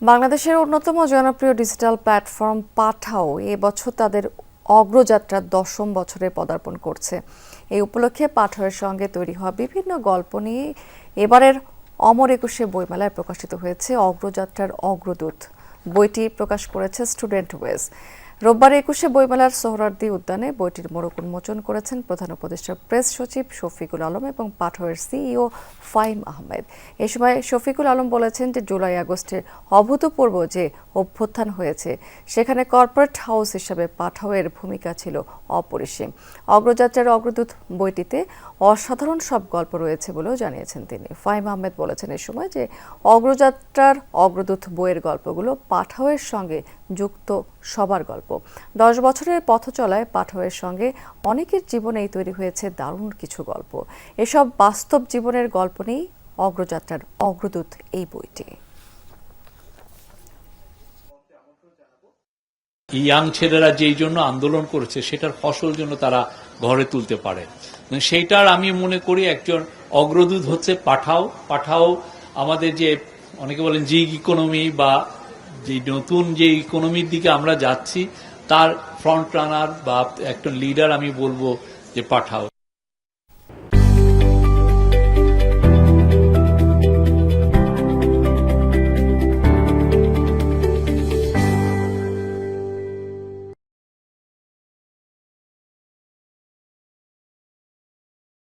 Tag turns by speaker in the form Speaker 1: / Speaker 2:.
Speaker 1: বাংলাদেশের অন্যতম জনপ্রিয় ডিজিটাল প্ল্যাটফর্ম পাঠাও এবছর তাদের অগ্রযাত্রার দশম বছরে পদার্পণ করছে। এই উপলক্ষে পাঠাওয়ের সঙ্গে তৈরি হওয়া বিভিন্ন গল্প নিয়ে এবারের অমর একুশে বইমেলায় প্রকাশিত হয়েছে অগ্রযাত্রার অগ্রদূত। বইটি প্রকাশ করেছে স্টুডেন্ট ওয়েজ। রোববার একুশে বইমেলার সোহরার্দি উদ্যানে বইটির মোড়ক উন্মোচন করেছেন প্রধান উপদেষ্টা প্রেস সচিব শফিকুল আলম এবং পাঠোয়ের সিইও ফাইম আহমেদ। এ সময় শফিকুল আলম বলেছেন যে জুলাই আগস্টের অভূতপূর্ব যে অভ্যুত্থান হয়েছে। সেখানে কর্পোরেট হাউস হিসাবে পাঠাওয়ের ভূমিকা ছিল অপরিসীম। অগ্রযাত্রার অগ্রদূত বইটিতে অসাধারণ সব গল্প রয়েছে বলেও জানিয়েছেন তিনি। ফাইম আহমেদ বলেছেন এ সময় যে অগ্রযাত্রার অগ্রদূত বইয়ের গল্পগুলো পাঠাওয়ের সঙ্গে যুক্ত সবার গল্প। দশ বছরের পথ চলায় পাঠাওয়ের সঙ্গে অনেকের জীবনেই তৈরি হয়েছে দারুণ কিছু গল্প। এসব বাস্তব জীবনের গল্প নিয়েই অগ্রযাত্রার অগ্রদূত এই বইটি।
Speaker 2: ইয়াং ছেলেরা যেই জন্য আন্দোলন করেছে, সেটার ফসল জন্য তারা ঘরে তুলতে পারে। সেইটার আমি মনে করি একজন অগ্রদূত হচ্ছে পাঠাও। পাঠাও আমাদের যে, অনেকে বলেন যে ইকোনমি বা যে নতুন যে ইকোনমির দিকে আমরা যাচ্ছি, তার ফ্রন্ট রানার বা একজন লিডার আমি বলব যে পাঠাও।